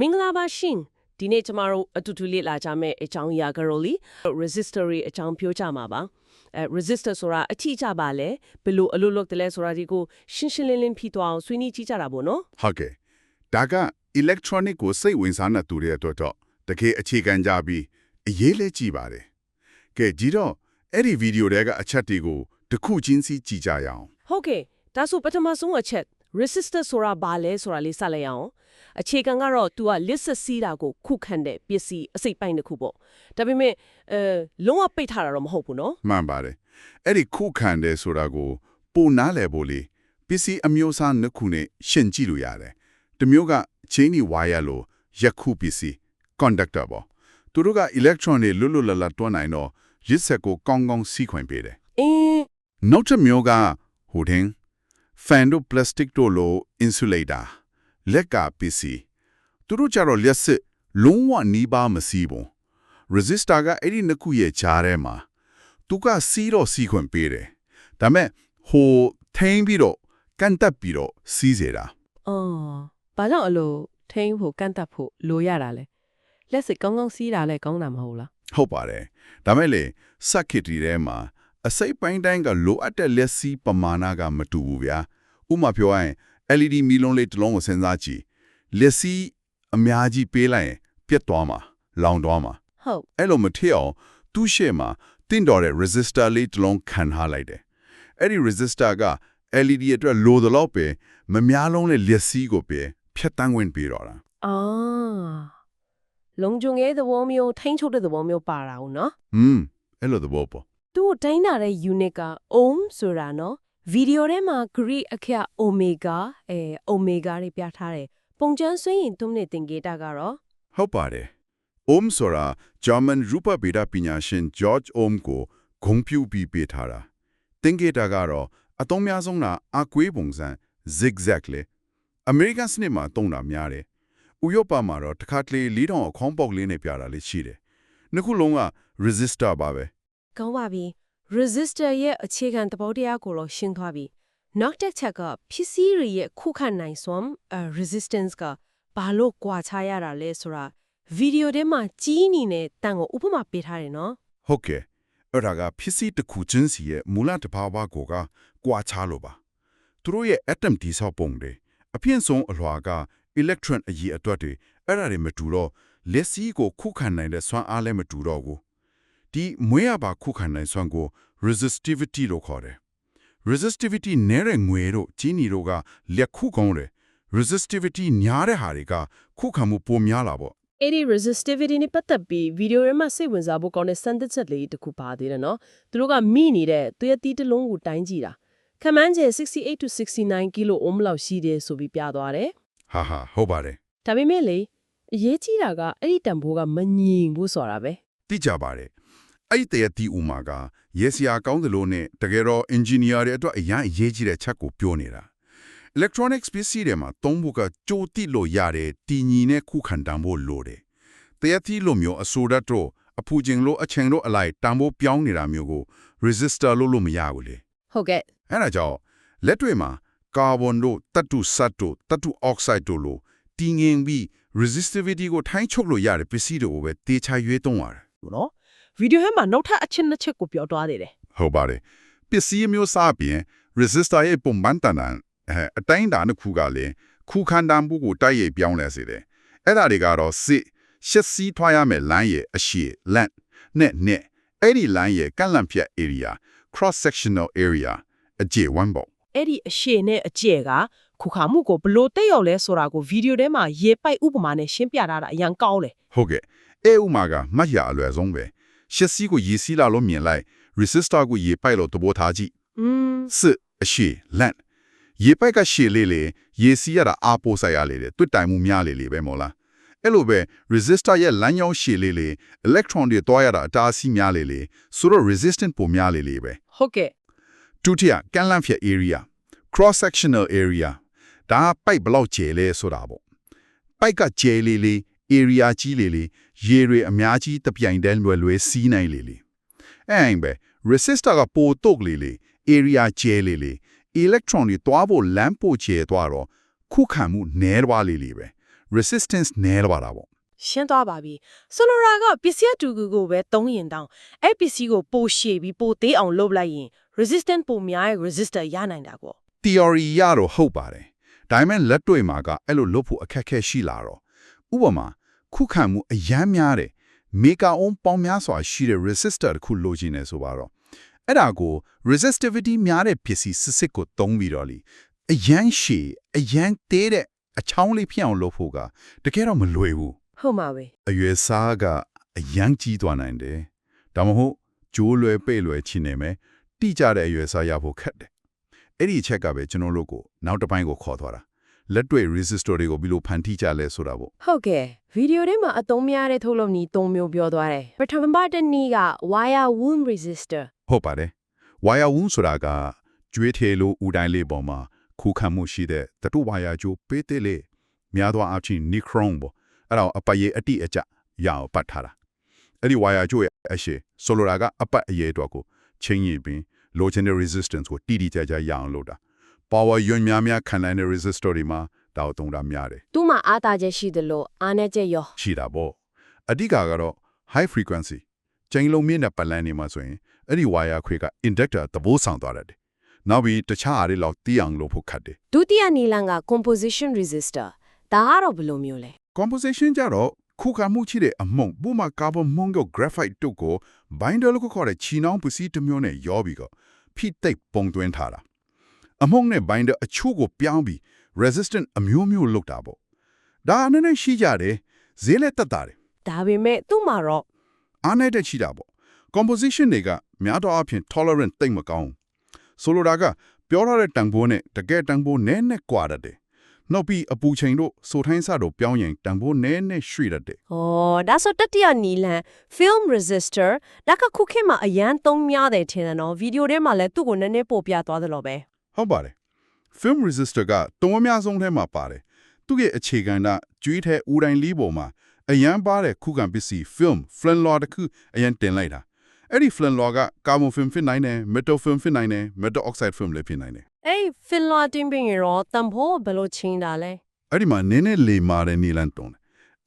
မင်္ဂလာပါရှင်ဒီနေ့ကျမတို့အတူတူလေ့လာကြမယ့်အကြောင်းအရာကတော့လီ resistor တွေအကြောင်းပြောကြမှာပါအဲ resistor ဆိုတာအထီးကြပါလေဘယ်လိုအလုပ်လုပ်တယ်လဲဆိုတာဒီကိုရှင်းရှင်းလင်းလင်းဖြစ်သွားအောင်ဆွေးနွေးကြည့်ကြတာပေါ့နော်ဟုတ်ကဲ့ဒါက electronic ကိုစိတ်ဝင်စားတဲ့သူတွေအတွက်တော့တကယ်အခြေခံကြပြီးအရေးလဲကြည့်ပါတယ်ကဲကြည့်တော့အဲ့ဒီဗီဒီယိုတွေကအချက်တွေကိုတစ်ခုချင်းစီကြည့်ကြရအောင်ဟုတ်ကဲ့ဒါဆိုပထမဆုံးအချက် resistor ဆိုတာဘာလဲဆိုတာလေးစလိုက်အောင်အခြေခံကတော့ तू က list စီးတာကိုခုခံတဲ့ပစ္စည်းအစိတ်ပိုင်းတစ်ခုပေါ့ဒါပေမဲ့အဲလုံးဝပိတ်ထားတာတော့မဟုတ်ဘူးနော်မှန်ပါတယ်အဲ့ဒီခုခံတယ်ဆိုတာကိုပုံနားလည်ဖို့လေပစ္စည်းအမျိုးအစားနှစ်ခုနဲ့ရှင်းကြည့်လို့ရတယ်တစ်မျိုးက chain wire လို့ရက်ခုပစ္စည်း conductor ပေါ့သူတို့က electron တွေလွတ်လွတ်လပ်လပ်တွန်းနိုင်တော့ရစ်ဆက်ကိုကောင်းကောင်းစီးခွင့်ပေးတယ်အင်းနောက်တစ်မျိုးကဟိုတင် fan တို့ plastic တို့လို insulator လက်ကပစ္စည်းသူတို့ကြတော့လျှက်စစ်လုံးဝနီးပါးမစီးဘူး resistor ကအဲ့ဒီနှစ်ခုရဲ့ခြားထဲမှာသူကစီးတော့စီးခွင့်ပေးတယ်ဒါပေမဲ့ဟိုထိန်းပြီးတော့ကန်တက်ပြီးတော့စီးစေတာအော်ဘာကြောင့်အလိုထိန်းဖို့ကန့်တတ်ဖို့လိုရတာလဲလက်စစ်ကောင်းကောင်းစီးတာလဲကောင်းတာမဟုတ်လားဟုတ်ပါတယ်ဒါမဲ့လေ circuit တွေထဲမှာ အစိပ်ပိုင်းတိုင်းကလိုအပ်တဲ့လက်စီးပမာဏကမတူဘူးဗျာဥပမာပြောရရင် LED မီလုံးလေးတစ်လုံးကိုစဉ်းစားကြည့်လက်စီးအများကြီးပေးလိုက်ရင်ပြတ်သွားမှာလောင်သွားမှာဟုတ်အဲ့လိုမထည့်အောင်သူ့ရှေ့မှာတင့်တော်တဲ့ resistor လေးတစ်လုံးခံထားလိုက်တယ်အဲ့ဒီ resistor က LED အတွက်လိုသလောက်ပဲမများလုံးတဲ့လက်စီးကိုပဲဖြတ်တန်းဝင်ပေးတော့တာအာလုံခြုံရေးသဘောမျိုးထိန်းချုပ်တဲ့သဘောမျိုးပါတာဟုတ်နော်ဟွန်းအဲ့လိုသဘောပေါ့ သူ့ကိုတိုင်းတာတဲ့ unit က ohm ဆိုတာနော်ဗီဒီယိုထဲမှာ Greek အခရာ omega အဲ omega တွေပြထားတယ်ပုံကျန်းဆွင်းရင်သူ့နဲ့သင်္ကေတကတော့ဟုတ်ပါတယ်။ Ohm ဆိုတာ German ရူပဗေဒပညာရှင် George Ohm ကိုဂုဏ်ပြုပြီးပေးထားတာ။သင်္ကေတကတော့အသုံးများဆုံးတာအကွေးပုံစံ zigzag လေ။ American စနစ်မှာသုံးတာများတယ်။ဥရောပမှာတော့တစ်ခါတလေလေးတောင်အခေါင်းပေါက်လေးနဲ့ပြတာလေးရှိတယ်။နှစ်ခုလုံးက resistor ပါပဲ ကောင်းပါပြီ resistor ရဲ့အခြေခံသဘောတရားကိုတော့ရှင်းသွားပြီနောက်တစ်ချက်ကဖြစ်စည်းရရဲ့ခုခံနိုင်စွမ်းအဲ resistance ကဘာလို့ကွာခြားရတာလဲဆိုတာဗီဒီယိုထဲမှာကြီးနေတဲ့တန်ကိုဥပမာပေးထားတယ်နော်။ဟုတ်ကဲ့။အဲ့ဒါကဖြစ်စီတစ်ခုချင်းစီရဲ့မူလတဘာဝကိုကကွာခြားလို့ပါ။သူတို့ရဲ့ atom တိဆောက်ပုံတွေအဖြစ်ဆုံးအလွှာက electron အကြီးအတွက်တွေအဲ့ဒါတွေမတူတော့လက်စီးကိုခုခံနိုင်တဲ့စွမ်းအားလည်းမတူတော့ဘူး ဒီမွေးရပါခုခံနိုင်စွမ်းကို resistivity လို့ခေါ်တယ် resistivity နဲ့တဲ့ငွေတို့ကြီးနီတို့ကလက်ခုကောင်းတယ် resistivity ညားတဲ့ဟာတွေကခုခံမှုပိုများလာပေါ့အဲ့ဒီ resistivity နဲ့ပတ်သက်ပြီးဗီဒီယိုထဲမှာစိတ်ဝင်စားဖို့ကောင်းတဲ့စမ်းသပ်ချက်လေးတစ်ခုပါသေးတယ်နော်သူတို့ကမိနေတဲ့သွေးအသီးတစ်လုံးကိုတိုင်းကြည့်တာခမန်းကျဲ68 to 69 kilo ohm လောက်ရှိတယ်ဆိုပြီးပြသွားတယ်ဟာဟာဟုတ်ပါတယ်ဒါပေမဲ့လေအရေးကြီးတာကအဲ့ဒီတန်ဖိုးကမငြိမ်ဘူးဆိုတာပဲသိကြပါတယ် အဲ့ဒီတရတီဥမာကရေစရာကောင်းသလိုနဲ့တကယ်တော့ engineer တွေအတွက်အရင်အရေးကြီးတဲ့ချက်ကိုပြောနေတာ electronics ပစ္စည်းတွေမှာသုံးဖို့ကကြိုတိလို့ရတယ်တည်ညီနဲ့ခုခံတမ်းဖို့လိုတယ်တရတီလိုမျိုးအဆိုဓာတ်တို့အဖူချင်းလိုအချိန်တို့အလိုက်တမ်းဖို့ပြောင်းနေတာမျိုးကို resistor လို့လို့မရဘူးလေဟုတ်ကဲ့အဲ့ဒါကြောင့်လက်တွေမှာကာဗွန်တို့တတ်တုဆတ်တို့တတ်တုအောက်ဆိုက်တို့လိုတည်ငြိမ်ပြီး resistivity ကိုထိုင်းချုပ်လို့ရတဲ့ပစ္စည်းတွေကိုပဲတေချာရွေးသုံးရတယ်နော် ဗီဒီယိုထဲမှာနောက်ထပ်အချက်နှစ်ချက်ကိုပြောသွားသေးတယ်ဟုတ်ပါတယ်ပစ္စည်းမျိုးစားပြင် resistor ရဲ့ပုံမှန်တန်တန်အဲအတိုင်းတာတစ်ခုကလည်းခုခံတမ်းမှုကိုတိုက်ရိုက်ပြောင်းလဲစေတယ်အဲ့ဒါတွေကတော့စစ်ရှက်စီးထွားရမယ်လမ်းရဲ့အရှိလန့်နဲ့နဲ့အဲ့ဒီလမ်းရဲ့ကန့်လန့်ဖြတ် area cross sectional area အကျေဝမ်းပေါ့အဲ့ဒီအရှိနဲ့အကျဲကခုခါမှုကိုဘလို့တက်ရောက်လဲဆိုတာကိုဗီဒီယိုထဲမှာရေပိုက်ဥပမာနဲ့ရှင်းပြထားတာအရန်ကောင်းတယ်ဟုတ်ကဲ့အဲဥမာကမှတ်ရအလွယ်ဆုံးပဲ ရှက်စီးကိုရေစီးလာလို့မြင်လိုက် resistor ကိုရေပိုက်လို့သဘောထားကြည့်อืมစစ်အရှိလန့်ရေပိုက်ကရှည်လေးလေရေစီးရတာအားပို့ဆိုင်ရလေတဲ့တွတ်တိုင်မှုများလေလေပဲမို့လားအဲ့လိုပဲ resistor ရဲ့လမ်းကြောင်းရှည်လေးလေ electron တွေတွားရတာအတားအဆီးများလေလေဆိုတော့ resistant ပိုများလေလေပဲဟုတ်ကဲ့ဒုတိယကန်လန့်ဖြတ် area cross sectional area ဒါကပိုက်ဘလောက်ကျယ်လဲဆိုတာပေါ့ပိုက်ကကျယ်လေလေ area ကြီးလေလေ ရေတွေအများကြီးတပြိုင်တည်းလွယ်လွယ်စီးနိုင်လေလေအဲ့အိမ်ပဲ resistor ကပိုတုတ်လေလေ area ကျယ်လေလေ electron တွေတွားဖို့လမ်းပို့ကျယ်သွားတော့ခုခံမှုနည်းသွားလေလေပဲ resistance နည်းလာတာပေါ့ရှင်းသွားပါပြီဆိုလိုတာကပစ္စည်းအတူကူကိုပဲသုံးရင်တောင်အဲ့ပစ္စည်းကိုပိုရှည်ပြီးပိုသေးအောင်လုပ်လိုက်ရင် resistant ပိုများရဲ့ resistor ရနိုင်တာပေါ့ theory ရတော့ဟုတ်ပါတယ်ဒါပေမဲ့လက်တွေ့မှာကအဲ့လိုလုပ်ဖို့အခက်အခဲရှိလာတော့ဥပမာ ခုခံမှုအယမ်းများတယ်မေဂါအုံးပေါင်းများစွာရှိတဲ့ resistor တစ်ခုလိုချင်တယ်ဆိုပါတော့အဲ့ဒါကို resistivity များတဲ့ပစ္စည်းစစ်စစ်ကိုသုံးပြီးတော့လीအယမ်းရှည်အယမ်းသေးတဲ့အချောင်းလေးဖြစ်အောင်လုပ်ဖို့ကတကယ်တော့မလွယ်ဘူးဟုတ်မှာပဲအရွယ်စားကအယမ်းကြီးသွားနိုင်တယ်။ဒါမှမဟုတ်ကျိုးလွယ်ပဲ့လွယ်ချင်နေမယ်။တိကျတဲ့အရွယ်စားရဖို့ခက်တယ်။အဲ့ဒီအချက်ကပဲကျွန်တော်တို့ကိုနောက်တစ်ပိုင်းကိုခေါ်သွားတာ။ လက်တွေ့ resistor တွေကိုဘယ်လိုဖန်တီးကြလဲဆိုတာပေါ့ဟုတ်ကဲ့ဗီဒီယိုထဲမှာအသုံးများတဲ့ထုတ်လုပ်နည်း၃မျိုးပြောသွားတယ်ပထမပတ်တစ်နည်းက wire wound resistor ။ဟုတ်ပါတယ်။ wire wound ဆိုတာကကျွေးထေလိုဦးတိုင်းလေးပေါ်မှာခုခံမှုရှိတဲ့တတု wire ကြိုးပေးသေးလေများသောအားဖြင့် nichrome ပေါ့။အဲ့ဒါကိုအပရေအတိအကျရအောင်ပတ်ထားတာ။အဲ့ဒီ wire ကြိုးရဲ့အရှိဆိုလိုတာကအပတ်အရေးအတွက်ကိုချင်းရင်ပြီး low channel resistance ကိုတိတိကျကျရအောင်လုပ်တာ power ယွန်းများများခံနိုင်တဲ့ resistor တွေမှာဒါကိုသုံးတာများတယ်သူ့မှာအားသာချက်ရှိသလိုအားနည်းချက်ရောရှိတာပေါ့အဓိကကတော့ high frequency ချိန်လုံးမြင့်တဲ့ပလန်နေမှာဆိုရင်အဲ့ဒီ wire ခွေက inductor သဘောဆောင်သွားတယ်နောက်ပြီးတခြားအားတွေလောက်တီးအောင်လုပ်ဖို့ခက်တယ်ဒုတိယနည်းလမ်းက composition resistor ဒါကတော့ဘယ်လိုမျိုးလဲ composition ကြတော့ခုခံမှုရှိတဲ့အမုံပုံမှာကာဗွန်မုံကို graphite တို့ကို binder လို့ခေါ်တဲ့ချီနှောင်းပစ္စည်းတစ်မျိုးနဲ့ရောပြီးတော့ဖိတိတ်ပုံသွင်းထားတာ အမုံနဲ့ binder အချို့ကိုပြောင်းပြီး resistant အမျိုးမျိုးလုပ်တာပေါ့ဒါအနေနဲ့ရှိကြတယ်ဈေးလက်တက်တာတယ်ဒါပေမဲ့သူ့မှာတော့အားနေတဲ့ရှိတာပေါ့ composition တွေကများတော့အဖြစ် tolerant တိတ်မကောင်းဆိုလိုတာကပြောထားတဲ့တန်ဖိုးနဲ့တကယ်တန်ဖိုးနည်းနည်းကွာတတ်တယ်နောက်ပြီးအပူချိန်တို့ဆိုထိုင်းစတို့ပြောင်းရင်တန်ဖိုးနည်းနည်းရွှေ့တတ်တယ်ဩဒါဆိုတတိယနည်းလမ်း film resistor ဒါကခုခေတ်မှာအရန်သုံးများတယ်ထင်တယ်နော်ဗီဒီယိုထဲမှာလည်းသူ့ကိုနည်းနည်းပို့ပြသွားသလိုပဲ ဟုတ်ပါတယ် film resistor ကတုံးအများဆုံးထဲမှာပါတယ်သူ့ရဲ့အခြေခံကကျွေးထဲဦးတိုင်းလေးပေါ်မှာအရန်ပါတဲ့ခုခံပစ္စည်း film flint law တခုအရန်တင်လိုက်တာအဲ့ဒီ flint law က carbon film ဖြစ်နိုင်တယ် metal film ဖြစ်နိုင်တယ် metal oxide film လည်းဖြစ်နိုင်တယ်အဲ့ film လာတင်ပြီးရောတန်ဖို့ဘယ်လိုချင်းတာလဲအဲ့ဒီမှာနည်းနည်းလေမာတဲ့နီလန်တုံးတယ်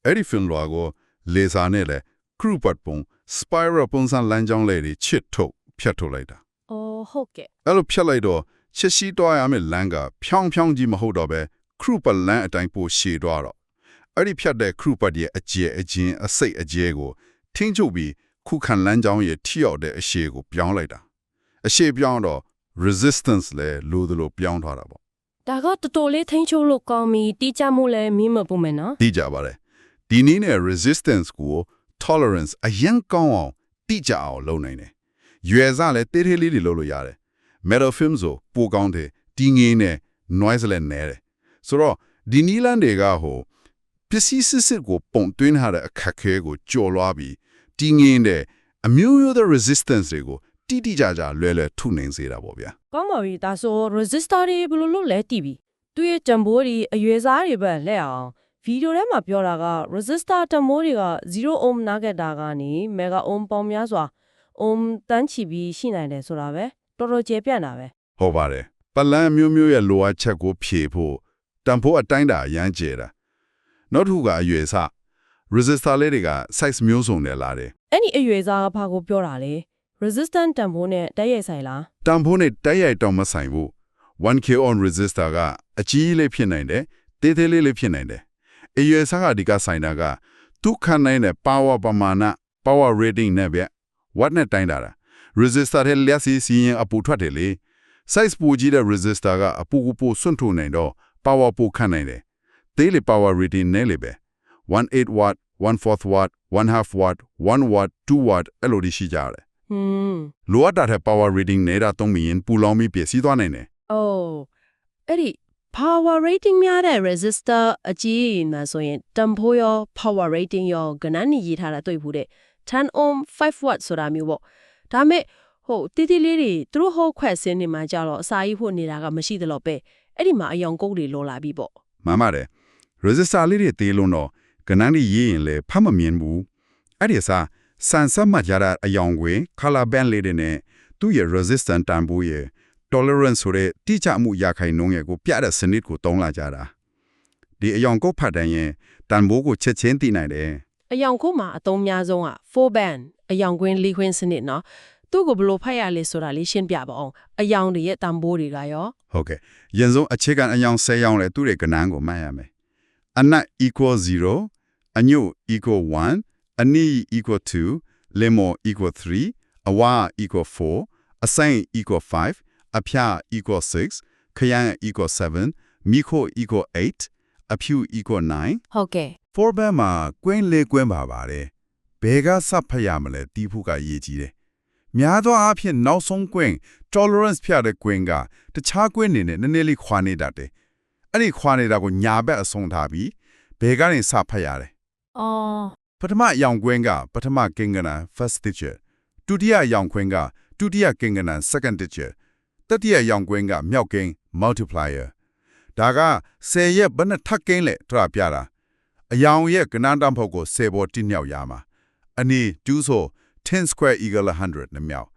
အဲ့ဒီ film law ကိုလေစာနဲ့လဲ crew part ပုံ spiral ပုံစံလမ်းကြောင်းလေးတွေချစ်ထုတ်ဖြတ်ထုတ်လိုက်တာဩဟုတ်ကဲ့အဲ့လိုဖြတ်လိုက်တော့ ချက်ရှိတော့ရမယ့်လမ်းကဖြောင်းဖြောင်းကြီးမဟုတ်တော့ပဲ crew ပတ်လမ်းအတိုင်းပိုရှည်တော့တော့အဲ့ဒီဖြတ်တဲ့ crew ပတ်ရဲ့အကျဲအကျင်းအစိတ်အကျဲကိုထင်းချုပ်ပြီးခုခံလမ်းကြောင်းရဲ့ထိရောက်တဲ့အရှေကိုပြောင်းလိုက်တာအရှေပြောင်းတော့ resistance လဲလိုသလိုပြောင်းထားတာပေါ့ဒါကတော်တော်လေးထိန်းချုပ်လို့ကောင်းပြီတီးကြမှုလည်းမင်းမပုံမယ်နော်သိကြပါတယ်ဒီနည်းနဲ့ resistance ကို tolerance အရင်ကောင်းအောင်တိကျအောင်လုပ်နိုင်တယ်ရွယ်စားလည်းတေးသေးလေးတွေလုပ်လို့ရတယ် metal film ဆိုပိုကောင်းတယ်ဒီငင်းနဲ့ noise လည်းနည်းတယ်ဆိုတော့ဒီနီလန်တွေကဟိုပစ္စည်းစစ်စစ်ကိုပုံသွင်းထားတဲ့အခက်အခဲကိုကြော်လွှားပြီးဒီငင်းတဲ့အမျိုးမျိုးသော resistance တွေကိုတိတိကျကျလွယ်လွယ်ထုနိုင်စေတာပေါ့ဗျာကောင်းပါပြီဒါဆို resistor တွေဘယ်လိုလုပ်လဲတည်ပြီသူ့ရဲ့တံပိုးတွေအရွယ်စားတွေပဲလက်အောင်ဗီဒီယိုထဲမှာပြောတာက resistor တံပိုးတွေက0 ohm နားခဲ့တာကနေ mega ohm ပေါင်းများစွာ ohm တန်းချီပြီးရှိနိုင်တယ်ဆိုတာပဲ တော်တော်ကျေပြန့်တာပဲဟုတ်ပါတယ်ပလန်မျိုးမျိုးရဲ့လိုအပ်ချက်ကိုဖြည့်ဖို့တန်ဖိုးအတိုင်းတာအရမ်းကျဲတာနောက်တစ်ခုကအရွယ်စ resistor လေးတွေက size မျိုးစုံနဲ့လာတယ်အဲ့ဒီအရွယ်စားကဘာကိုပြောတာလဲ resistant တံပိုးနဲ့တိုက်ရိုက်ဆိုင်လားတန်ဖိုးနဲ့တိုက်ရိုက်တောင်မဆိုင်ဘူး 1k on resistor ကအကြီးလေးဖြစ်နိုင်တယ်တေးသေးလေးလေးဖြစ်နိုင်တယ်အရွယ်စကဒီကဆိုင်တာကသူခံနိုင်တဲ့ power ပမာဏ power rating နဲ့ဗျ watt နဲ့တိုင်းတာတာ resistor ရဲ့လျှက်စီစီရင်အပူထွက်တယ်လေ size ပူကြီးတဲ့ resistor ကအပူကိုပိုစွန့်ထုတ်နိုင်တော့ power ပိုခံနိုင်တယ်သေးလေ power rating နဲ့လေပဲ18 watt 1/4 watt 1/2 watt 1 watt 2 watt အဲ့လိုဒီရှိကြတယ်ဟွန်းလိုအပ်တဲ့ power reading နေတာသုံးပြီးရင်ပူလောင်ပြီးပြည့်စည်သွားနိုင်တယ်အိုးအဲ့ဒီ power rating များတဲ့ resistor အကြီးမှာဆိုရင်တံပိုးရော power rating ရောကနန်းနေရေးထားတာတွေ့ဘူးတဲ့10 ohm 5 watt ဆိုတာမျိုးပေါ့ ဒါမဲ့ဟိုတီတီလေးတွေသူတို့ဟောခွက်စင်းနေမှာကြတော့အစာကြီးဖို့နေတာကမရှိသလို့ပဲအဲ့ဒီမှာအယောင်ကုတ်တွေလောလာပြီပေါ့မှန်ပါတယ် resistor လေးတွေသေးလုံးတော့ကနန်းလေးရေးရင်လည်းဖတ်မမြင်ဘူးအဲ့ဒီအစားစန်ဆက်မှတ်ကြတဲ့အယောင်ကွေ color band လေးတွေနဲ့သူ့ရဲ့ resistance တန်ဖိုးရဲ့ tolerance ဆိုတဲ့တိကျမှုရခိုင်နှုန်းရဲ့ကိုပြတဲ့စနစ်ကိုတုံးလာကြတာဒီအယောင်ကုတ်ဖတ်တဲ့ရင်တန်ဖိုးကိုချက်ချင်းသိနိုင်တယ်အယောင်ခုမှာအသုံးများဆုံးက4 band အယောင်ကွင်းလီခွင်းစနစ်နော်သူ့ကိုဘယ်လိုဖတ်ရလဲဆိုတာလေးရှင်းပြပါအောင်အယောင်တွေရဲ့တန်ဖိုးတွေကရောဟုတ်ကဲ့ရင်ဆုံးအခြေခံအယောင်10ရောင်လဲသူ့ရဲ့ကဏ္ဍကိုမှတ်ရမယ်အနက် equal 0အညို့ equal 1အနီး equal 2 lemon equal 3အဝါ equal 4အဆိုင် equal 5အဖျား equal 6ခရမ်း equal 7မိခို equal 8အဖြူ equal 9ဟုတ်ကဲ့ four band မှာကွင်းလေးကွင်းပါပါတယ် ဘယ်ကစဖတ်ရမလဲတီးဖို့ကရေးကြည့်တယ်များသောအားဖြင့်နောက်ဆုံးကွင်း tolerance ဖြတ်တဲ့ကွင်းကတခြားကွင်းနေနဲ့နည်းနည်းလေးခွာနေတတ်တယ်အဲ့ဒီခွာနေတာကိုညာဘက်အဆုံးထားပြီးဘယ်ကနေစဖတ်ရတယ်အော်ပထမရောင်ကွင်းကပထမကင်္ဂနာ first digit ဒုတိယရောင်ကွင်းကဒုတိယကင်္ဂနာ second digit တတိယရောင်ကွင်းကမြောက်ကင်း multiplier ဒါက10ရက်ဘယ်နဲ့ထပ်ကင်းလဲထပ်ပြတာအယောင်ရဲ့ကဏ္ဍတန်းဖို့ကို10ပေါ်တိမြောက်ရမှာ အနည်း2ဆို10 square equal 100နဲ့မြောက်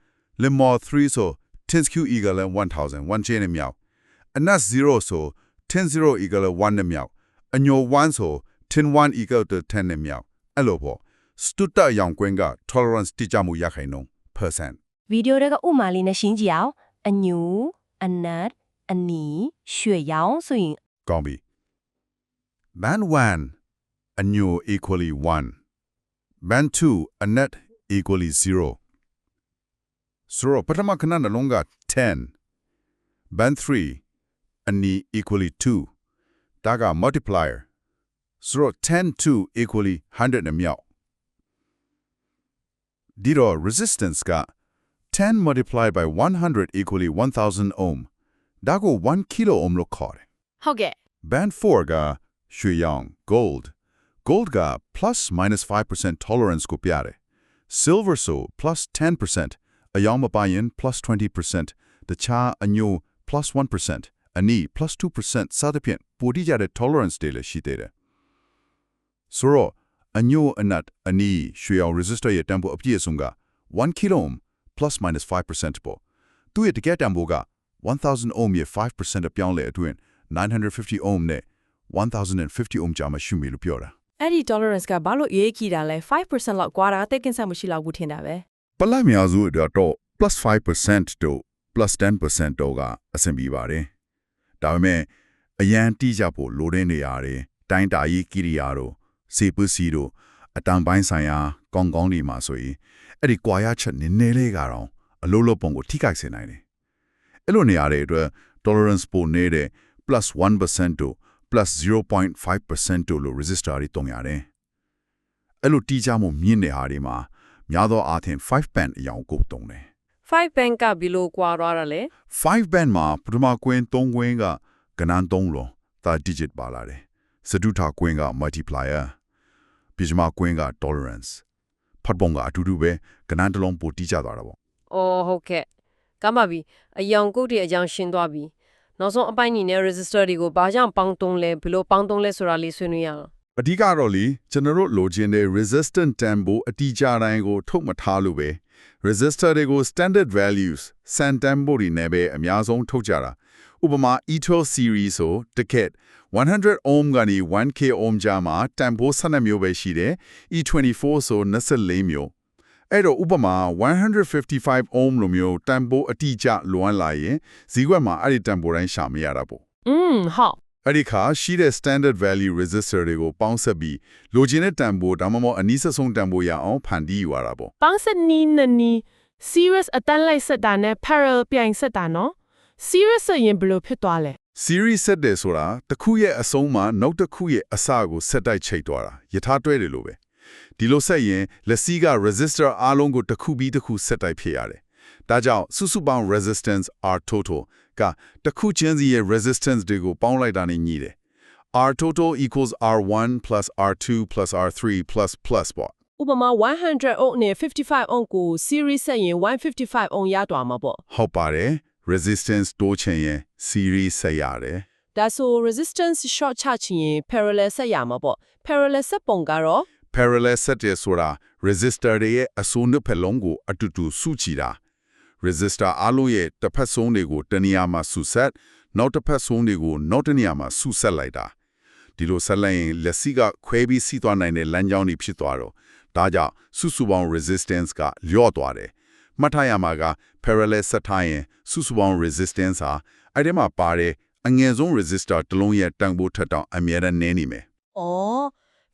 lemma 3ဆို10 cube equal 1000 1 chain နဲ့မြောက်အနက်0ဆို10 0 equal 1နဲ့မြောက်အညို1ဆို10 1 equal to 10နဲ့မြောက်အဲ့လိုပေါ့စတုတ္တရောင်ကွင်းက tolerance တိကျမှုရခိုင်နှုန်း percent ဗီဒီယိုတွေကဥမာလေးနဲ့ရှင်းကြည့်အောင်အညူအနတ်အနီရွှေရောင်ဆိုရင်ကောင်းပြီ band 1 a new equally 1 band 2 a net equally 0 so ပထမခဏနှလုံးက10 band 3 a ni equally 2ဒါက multiplier so 10 2 equally 100နဲ့မြောက်ဒီတော့ resistance က10 multiplied by 100 equally 1000 ohm ဒါကို1 kilo ohm လို့ခေါ်တယ် ဟုတ်ကဲ့ Band 4ကရွှေရောင် gold Gold က plus minus 5% tolerance ကိုပြတယ် silver ဆို plus 10%အယောင်မပိုင်ရင် plus 20%တခြားအညို plus 1%အနီ plus 2%စသဖြင့်ပိုတိကျတဲ့ tolerance တွေလည်းရှိသေးတယ်ဆိုတော့အညိုအနတ်အနီရွှေရောင် resistor ရဲ့တန်ဖိုးအပြည့်အစုံက1 kilo ohm plus minus 5%ပေါ့သူ့ရဲ့တကယ်တန်ဖိုးက1000 ohm ရဲ့5%အပြောင်းလဲအတွင်း950 ohm နဲ့1050 ohm ကြာမှရှိမယ်လို့ပြောတာ အဲ့ဒီ tolerance ကဘာလို့အရေးကြီးတာလဲ5%လောက်ကွာတာတိတ်ကင်းဆက်မရှိလောက်ဘူးထင်တာပဲပလက်များစုအတွက်တော့ plus 5%တို့ plus 10%တို့ကအဆင်ပြေပါတယ်ဒါပေမဲ့အရန်တိကျဖို့လိုတဲ့နေရာတွေတိုင်းတာရေးကိရိယာတို့စေပစီတို့အတန်ပိုင်းဆိုင်ရာကောင်းကောင်းတွေမှာဆိုရင်အဲ့ဒီကွာရချက်နည်းနည်းလေးကတော့အလိုလိုပုံကိုထိခိုက်စေနိုင်တယ်အဲ့လိုနေရာတွေအတွက် tolerance ပိုနေတဲ့ plus 1%တို့ plus 0.5%တို့လို့ resistor တွေတုံရတယ်အဲ့လိုတိကျမှုမြင့်တဲ့ဟာတွေမှာများသောအားဖြင့်5 band အရောင်ကိုတုံတယ် 5 bank ကဘီလိုကွာသွားတာလဲ5 band မှာပထမကွင်း3ကွင်းကကဏ္ဍ3လုံး third digit ပါလာတယ်စတုထကွင်းက multiplier ပြမကွင်းက tolerance ဖတ်ပုံကအတူတူပဲကဏ္ဍတစ်လုံးပိုတိကျသွားတာပေါ့အော်ဟုတ်ကဲ့ကမ်းပါပြီအယောင်ကုတ်တွေအကြောင်းရှင်းသွားပြီ နောက်ဆုံးအပိုင်းညီနဲ့ resistor တွေကိုဘာကြောင့်ပေါင်းတုံးလဲဘယ်လိုပေါင်းတုံးလဲဆိုတာလေးဆွေးနွေးရအောင်အဓိကတော့လေကျွန်တော်တို့လိုချင်တဲ့ resistant tempo အတိအကျတိုင်းကို ထုတ်မထားလို့ပဲ resistor တွေကို standard values san tempo တွေနဲ့ပဲအများဆုံးထုတ်ကြတာဥပမာ E12 series ဆိုတကက်100 ohm ကနေ 1k ohm ကြားမှာ tempo 12မျိုးပဲရှိတယ် E24 ဆို24မျိုး အဲ့တော့ဥပမာ155 ohm လိုမျိုး tempo အတိအကျလွမ်းလာရင်ဇီကွက်မှာအဲ့ဒီ tempo တိုင်းရှာမရတာပေါ့อืมဟုတ်အဲ့ဒီခါရှိတဲ့ standard value resistor တွေကိုပေါင်းဆက်ပြီးလိုချင်တဲ့တန်ဖိုးဒါမှမဟုတ်အနည်းဆုံးတန်ဖိုးရအောင်ဖန်တီးယူရတာပေါ့ပေါင်းစနီးနနီး serious အတန်းလိုက်ဆက်တာနဲ့ parallel ပြိုင်ဆက်တာနော် serious ဆိုရင်ဘယ်လိုဖြစ်သွားလဲ series set တယ်ဆိုတာတစ်ခုရဲ့အဆုံးမှာနောက်တစ်ခုရဲ့အစကိုဆက်တိုက်ချိတ်သွားတာယထာတွဲတယ်လို့ပဲ ဒီလိုဆက်ရင်လက်စီးက resistor အားလုံးကိုတစ်ခုပြီးတစ်ခုဆက်တိုက်ဖြစ်ရတယ်ဒါကြောင့်စုစုပေါင်း resistance R total ကတစ်ခုချင်းစီရဲ့ resistance တွေကိုပေါင်းလိုက်တာနဲ့ညီတယ် R total equals R1 plus R2 plus R3 plus plus ပေါ့ဥပမာ100 ohm နဲ့55 ohm ကို series ဆက်ရင်155 ohm ရသွားမှာပေါ့ဟုတ်ပါတယ် resistance တိုးချင်ရင် series ဆက်ရတယ်ဒါဆို resistance short ချချင်ရင် parallel ဆက်ရမှာပေါ့ parallel ဆက်ပုံကတော့ parallel ဆက်တယ်ဆိုတာ resistor တွေရဲ့အစိုးနှစ်ဖက်လုံးကိုအတူတူစုချီတာ resistor အလုံးရဲ့တစ်ဖက်ဆုံးတွေကိုတစ်နေရာမှာစုဆက်နောက်တစ်ဖက်ဆုံးတွေကိုနောက်တစ်နေရာမှာစုဆက်လိုက်တာဒီလိုဆက်လိုက်ရင်လက်စီကခွဲပြီးစီးသွားနိုင်တဲ့လမ်းကြောင်းတွေဖြစ်သွားတော့ဒါကြောင့်စုစုပေါင်း resistance ကလျော့သွားတယ်မှတ်ထားရမှာက parallel ဆက်ထားရင်စုစုပေါင်း resistance ဟာအဲ့ဒီမှာပါတဲ့အငယ်ဆုံး resistor တစ်လုံးရဲ့တန်ဖိုးထက်တောင်အမြဲတမ်းနည်းနေမယ်။အော်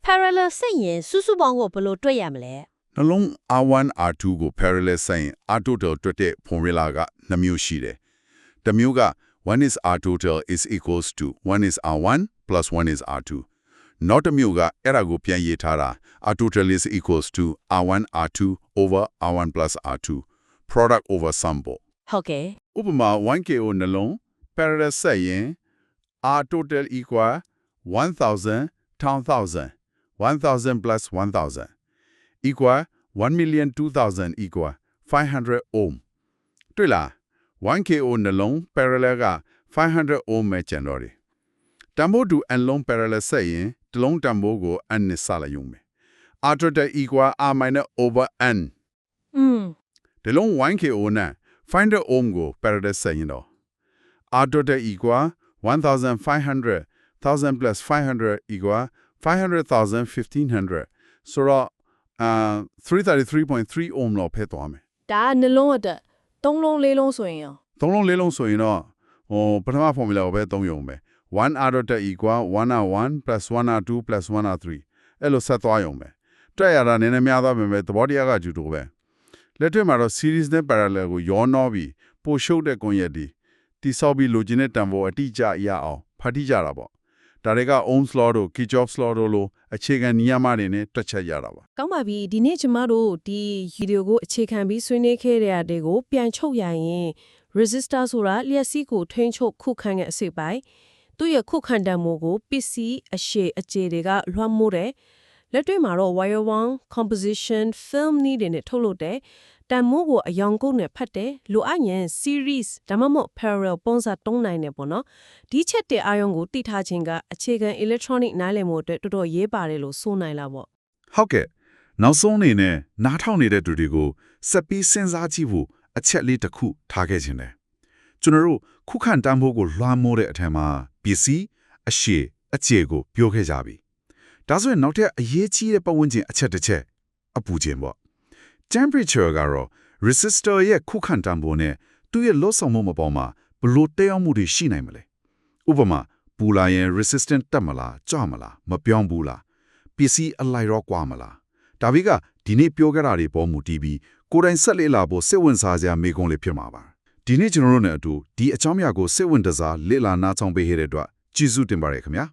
parallel ဆက်ရင်စုစုပေါင်းကိုဘယ်လိုတွေ့ရမလဲနှလုံး R1 R2 ကို parallel ဆက်ရင် R total တွက်တဲ့ formula ကနှစ်မျိုးရှိတယ်။တစ်မျိုးက1 is R total is equals to 1 is R1 plus 1 is R2 နောက်တစ်မျိုးကအဲ့ဒါကိုပြန်ရေးထားတာ R total is equals to R1 R2 over R1 plus R2 product over sum ပေါ့။ဟုတ်ကဲ့ဥပမာ 1KO နှလုံး parallel ဆက်ရင် R total equal 1000 1000 1000 plus 1000 equal 1 million 2000 equal 500 ohm တွေ့လား 1KO နှလုံး parallel က500 ohm ပဲကျန်တော့တယ်တန်ဖိုးတူ n လုံး parallel ဆက်ရင်တစ်လုံးတန်ဖိုးကို n နဲ့စလိုက်ရုံပဲ R total equal R minus over n ။อืมဒီလုံး 1KO နဲ့500 ohm ကို parallel ဆက်ရင်တော့ R total equal 1500 1000 plus 500 equal 500,000 1500ဆိုတော့အာ333.3 ohm လောက်ဖြစ်သွားမယ်ဒါကနှလုံးအတွက်သုံးလုံးလေးလုံးဆိုရင်ရောသုံးလုံးလေးလုံးဆိုရင်တော့ဟိုပထမ formula ကိုပဲသုံးရုံပဲ1 R total equal 1R1 plus 1R2 plus 1R3 အဲ့လိုဆက်သွားရုံပဲတွေ့ရတာနည်းနည်းများသွားပေမဲ့သဘောတရားကကျူတူပဲလက်တွေ့မှာတော့ series နဲ့ parallel ကိုရောနှောပြီးပိုရှုပ်တဲ့ကွန်ရက်ဒီတိဆောက်ပြီးလိုချင်တဲ့တန်ဖိုးအတိအကျရအောင်ဖတ်တိကြတာပေါ့ ဒါတွေက Ohm's law တို့ Kirchhoff's law တို့လိုအခြေခံနိယမတွေနဲ့တွက်ချက်ရတာပါကောင်းပါပြီဒီနေ့ကျမတို့ဒီဗီဒီယိုကိုအခြေခံပြီးဆွေးနွေးခဲ့တဲ့အရာတွေကိုပြန်ချုပ်ရရင် resistor ဆိုတာလျှက်စီးကိုထိန်းချုပ်ခုခံတဲ့အစိပ်ပိုင်းသူ့ရဲ့ခုခံတံမိုးကိုပစ္စည်းအရှည်အကျေတွေကလွှမ်းမိုးတယ်လက်တွေ့မှာတော့ wire one composition film နည်းတွေနဲ့ထုတ်လုပ်တယ် တံမိုးကိုအယောင်ကုတ်နဲ့ဖတ်တယ်လိုအပ်ရင် series ဒါမှမဟုတ် parallel ပုံစံတုံးနိုင်တယ်ပေါ့နော်ဒီချက်တဲ့အာယုံကိုတိထားခြင်းကအခြေခံ electronic နားလည်မှုအတွက်တော်တော်ရေးပါတယ်လို့ဆိုနိုင်လာပေါ့ဟုတ်ကဲ့နောက်ဆုံးအနေနဲ့နားထောင်နေတဲ့သူတွေကိုစက်ပြီးစဉ်းစားကြည့်ဖို့အချက်လေးတစ်ခုထားခဲ့ခြင်းတယ်ကျွန်တော်တို့ခုခံတမ်းဖို့ကိုလွှမ်းမိုးတဲ့အထက်မှာပစ္စည်းအရှည်အကျေကိုပြောခဲ့ကြပြီဒါဆိုရင်နောက်ထပ်အရေးကြီးတဲ့ပတ်ဝန်းကျင်အချက်တစ်ချက်အပူခြင်းပေါ့ temperature ကတော့ resistor ရဲ့ခုခံတမ်းဖို့နဲ့သူ့ရဲ့လောဆောင်မှုမပေါ်မှာဘလို့တဲအောင်မှုတွေရှိနိုင်မလဲဥပမာပူလာရင် resistant တက်မလားကြမလားမပြောင်းဘူးလားပစ္စည်းအလိုက်တော့ကွာမလားဒါဘိကဒီနေ့ပြောခဲ့တာတွေပေါ်မူတည်ပြီးကိုယ်တိုင်ဆက်လေ့လာဖို့စိတ်ဝင်စားစရာမေးခွန်းလေးဖြစ်မှာပါဒီနေ့ကျွန်တော်တို့နဲ့အတူဒီအကြောင်းအရာကိုစိတ်ဝင်တစားလေ့လာနားထောင်ပေးခဲ့တဲ့အတွက်ကျေးဇူးတင်ပါတယ်ခင်ဗျာ